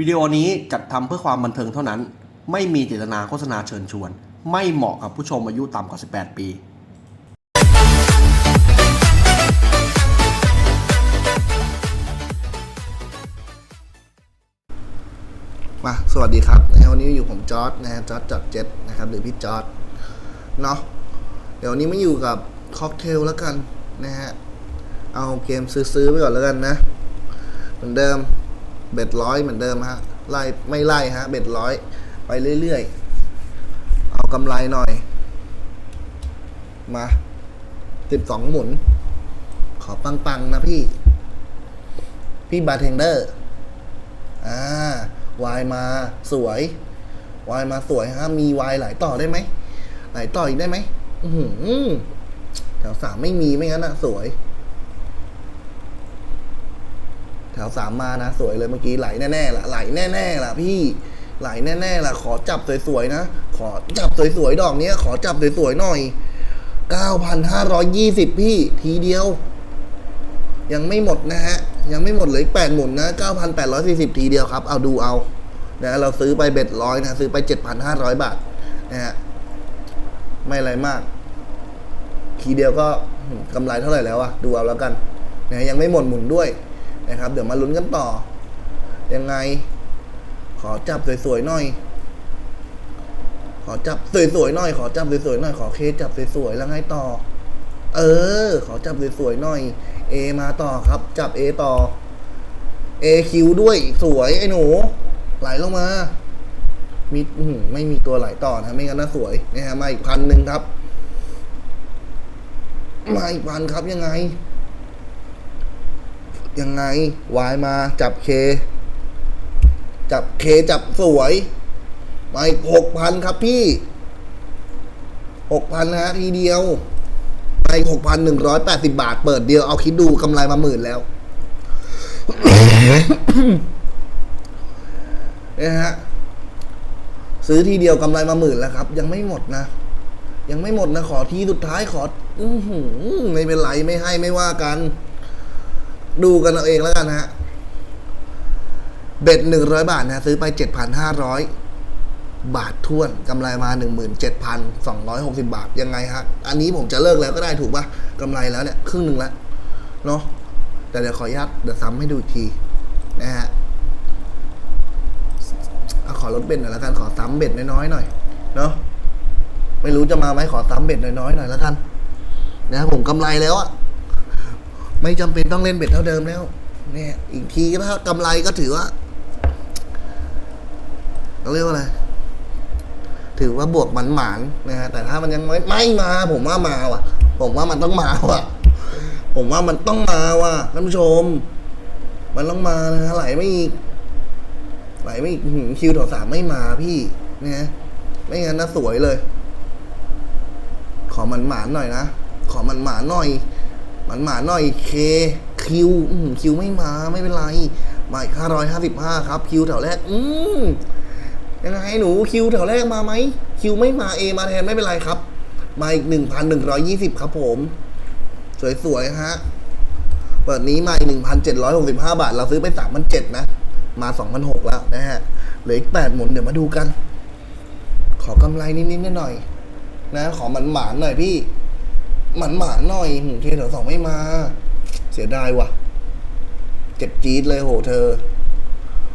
วิดีโอนี้จัดทำเพื่อความบันเทิงเท่านั้น ไม่มีเจตนาโฆษณาเชิญชวน ไม่เหมาะกับผู้ชมอายุต่ำกว่า 18 ปีมาสวัสดีครับนะวันนี้อยู่ผมจอร์ดนะฮะจอร์ดจอดเจ็ตนะครับหรือพี่จอร์ดเนาะเดี๋ยววันนี้มาอยู่กับค็อกเทลแล้วกันนะฮะเอาเกมซื้อๆไปก่อนแล้วกันนะ เหมือนเดิม เบ็ดร้อยเหมือนเดิมฮะไล่ไม่ไล่ฮะเบ็ดร้อยไปเรื่อยๆ เอากำไรหน่อย มาสิบสองหมุน ขอปังๆนะพี่ พี่บาร์เทนเดอร์อ่าวายมาสวยวายมาสวยฮะ มีวายหลายต่อได้ไหมหลายต่ออีกได้ไหมอือหือแถวสามไม่มีไม่งั้นนะสวย แถวสามมานะสวยเลยเมื่อกี้ไหลแน่ๆล่ะไหลแน่ๆล่ะพี่ไหลแน่ๆล่ะขอจับสวยๆนะ ขอจับสวยๆดอกเนี้ย ขอจับสวยๆหน่อยเก้าพันห้าร้อยยี่สิบพี่ทีเดียว ยังไม่หมดนะฮะ ยังไม่หมดเหลยแปดหมุนนะเก้าพันแปดร้อยสี่สิบทีเดียวครับ เอาดูเอานะเราซื้อไปเบ็ดร้อยนะ ซื้อไปเจ็ดพันห้าร้อยบาทนะฮะไม่อะไรมาก ทีเดียวก็กำไรเท่าไหร่แล้วอะดูเอาแล้วกันนะยังไม่หมดหมุนด้วย นะครับ เดี๋ยวมาลุ้นกันต่อ ยังไง ขอจับสวยๆหน่อย ขอจับสวยๆหน่อย ขอจับสวยๆหน่อย ขอเคจับสวยๆแล้วไงต่อ เออ ขอจับสวยๆหน่อย A มาต่อครับ จับ A ต่อ A คิวด้วยสวยไอ้หนู ไหลลงมา มีไม่มีตัวไหลต่อนะ ไม่งั้นน่าสวยนะฮะมาอีกพันหนึ่งครับ มาอีกพันครับยังไง ยังไงวายมาจับเค จับเคจับสวยมาอีกหกพันครับพี่หกพันนะทีเดียวไปหกพันหนึ่งร้อยแปดสิบาท เปิดเดียวเอาคิดดูกำไรมาหมื่นแล้วเนี่ยฮะซื้อทีเดียวกำไรมาหมื่นแล้วครับ ยังไม่หมดนะ ยังไม่หมดนะ ขอทีสุดท้ายขอ อือหือไม่เป็นไรไม่ให้ไม่ว่ากัน ดูกันเอาเองแล้วกันฮะเบ็ดหนึ่งร้อยบาทนะซื้อไปเจ็ดพันห้าร้อยบาทท้วนกำไรมา 17,260 บาท ยังไงฮะ อันนี้ผมจะเลิกแล้วก็ได้ถูกปะกำไรแล้วเนี่ย ครึ่งหนึ่งแล้ว เนาะแต่เดี๋ยวขออนุญาตเดี๋ยวซ้ำให้ดูอีกที นะฮะอขอลดเบ็ดหน่อยแล้วกัน ขอซ้ำเบ็ดน้อยๆหน่อยเนาะไม่รู้จะมาไหมขอซ้ำเบ็ดน้อยๆหน่อยแล้วกันนะผมกำไรแล้วอะ ไม่จำเป็นต้องเล่นเบ็ดเท่าเดิมแล้ว เนี่ย อีกทีถ้ากำไรก็ถือว่าเขาเรียกว่าอะไร ถือว่าบวกหมันหมานนะฮะแต่ถ้ามันยังไม่ไม่มา ผมว่ามาว่ะ ผมว่ามันต้องมาว่ะ ผมว่ามันต้องมาว่ะท่านผู้ชม มันต้องมานะฮะไหลไม่อีกไหลไม่อีกคิวแถวสามไม่มาพี่นะฮะไม่งั้นนะสวยเลย ขอมันหมานหน่อยนะ ขอมันหมานหน่อย มันหมาหน่อยเคคิวคิวไม่มาไม่เป็นไรมาอีกห้าร้อยห้าสิบห้าครับ คิวแถวแรก อืมยังไงหนูคิวแถวแรกมาไหมคิวไม่มาเอมาแทนไม่เป็นไรครับ มาอีกหนึ่งพันหนึ่งร้อยยี่สิบครับผม สวยๆฮะเปิดนี้มาอีกหนึ่งพันเจ็ดร้อยหกสิบห้าบาท เราซื้อไปสามพันเจ็ดนะ มาสองพันหกแล้วนะฮะเหลืออีกแปดหมุนเดี๋ยวมาดูกัน ขอกำไรนิดๆหน่อยๆนะ ขอหมันหมานหน่อยพี่ หมันหมานหน่อยเคแถวสองไม่มา เสียดายว่ะ เจ็บจี๊ดเลยโหเธอ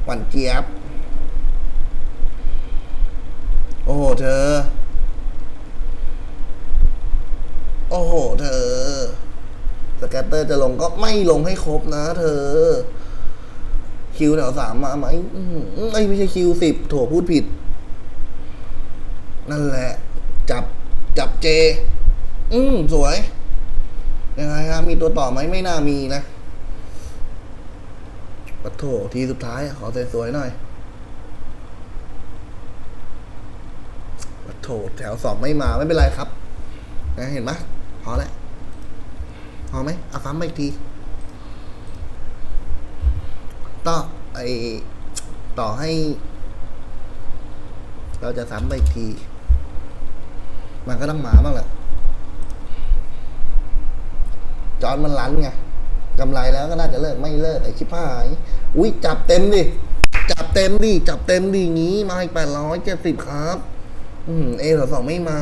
หวันเจี๊ยบ โอ้โหเธอ โอ้โหเธอ สแกตเตอร์จะลงก็ไม่ลงให้ครบนะเธอ คิวแถวสามมาไหมอื้อหือเอ้ยไม่ใช่คิวสิบโถพูดผิด นั่นแหละ จับจับเจ อืมสวยยังไงฮะมีตัวต่อไหมไม่น่ามีนะปะโถทีสุดท้าย ขอสวยๆหน่อยปะโถแถวสองไม่มาไม่เป็นไรครับนะเห็นไหมพอแล้วพอไหมเอาซ้ำมาอีกทีต่อไอต่อให้ เราจะซ้ำไปอีกที มันก็ต้องมาบ้างแหละ จอนมันลันไงกำไรแล้วก็น่าจะเลิกไม่เลิกไอ้ชิบหายอุ้ยจับเต็มดิจับเต็มดิจับเต็มดิงี้มาอีกแปดร้อยเจ็ดสิบครับ อืมเอสองไม่มา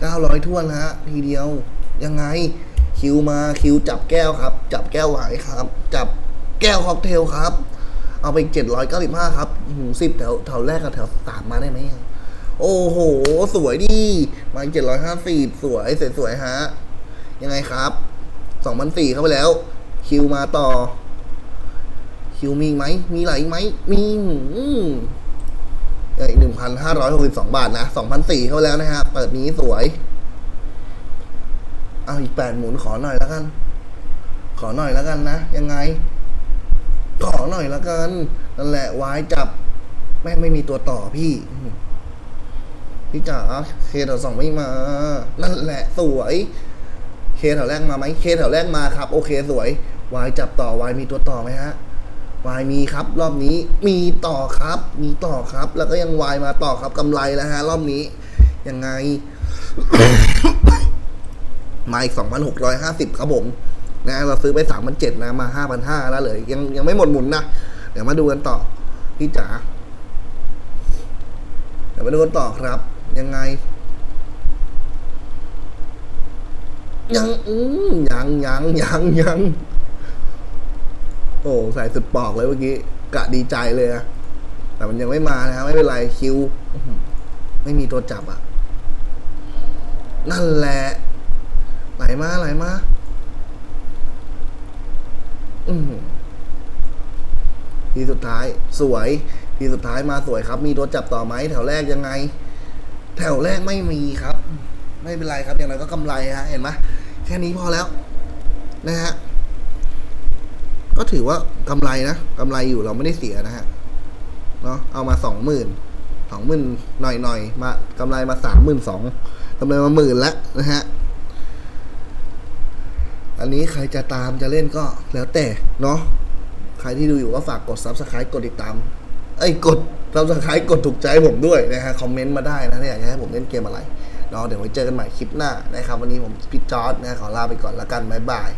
เก้าร้อยท่วนฮะ ทีเดียว ยังไง คิวมาคิวจับแก้วครับ จับแก้วไหวครับ จับแก้วค็อกเทลครับ เอาไปเจ็ดร้อยเก้าสิบห้าครับสิบแถวแถวแรกกับแถวสามมาได้ไหมโอ้โห สวยดี มาเจ็ดร้อยห้าสิบสวยสวยสวยฮะ ยังไงครับสองพันสี่เข้าไปแล้ว คิวมาต่อ คิวมีไหม มีไรอีกไหม มีอืมอีกหนึ่งพันห้าร้อยหกสิบสองบาทนะสองพันสี่เข้าแล้วนะฮะ เปิดนี้สวย เอาอีกแปดหมุนขอหน่อยแล้วกัน ขอหน่อยแล้วกันนะ ยังไง ขอหน่อยแล้วกัน นั่นแหละวายจับ แม่ไม่มีตัวต่อพี่พี่จ๋าเคแถวสองไม่มา นั่นแหละสวย เคแถวแรกมาไหมเคแถวแรกมาครับ โอเคสวยวายจับต่อวายมีตัวต่อไหมฮะวายมีครับ รอบนี้มีต่อครับ มีต่อครับ แล้วก็ยังวายมาต่อครับกำไรแล้วฮะ รอบนี้ยังไงมาอีกสองพันหกร้อยห้าสิบครับผมนะเราซื้อไปสามพันเจ็ดนะมาห้าพันห้าแล้วเลย ยังยังไม่หมดหมุนนะ เดี๋ยวมาดูกันต่อ พี่จ๋าเดี๋ยวมาดูกันต่อครับ ยังไง ยังอืมยังยังยังยังโอ้ใส่สุดปอกเลยเมื่อกี้กะดีใจเลยนะแต่มันยังไม่มานะไม่เป็นไรคิวไม่มีตัวจับอะ นั่นแหละไหลมาไหลมาอือหือทีสุดท้ายสวย ทีสุดท้ายมาสวยครับ มีตัวจับต่อไหมแถวแรกยังไง แถวแรกไม่มีครับ ไม่เป็นไรครับอย่างไรก็กำไรฮะเห็นไหม ค่นี้พอแล้ว นะฮะ ก็ถือว่ากำไรนะกำไรอยู่เราไม่ได้เสียนะฮะ เนาะเอามาสองหมื่นสองหมื่นหน่อยหน่อยๆมากำไรมาสามหมื่นสองกำไรมาหมื่นแล้วนะฮะ อันนี้ใครจะตามจะเล่นก็แล้วแต่เนาะใครที่ดูอยู่ก็ฝากกด subscribe กดติดตามเอ้กด subscribe กดถูกใจผมด้วยนะฮะ คอมเมนต์มาได้นะถ้าอยากให้ผมเล่นเกมอะไร เนาะเดี๋ยวไว้เจอกันใหม่คลิปหน้านะครับ วันนี้ผมพี่จอร์ดนะขอลาไปก่อนละกันบ๊ายบาย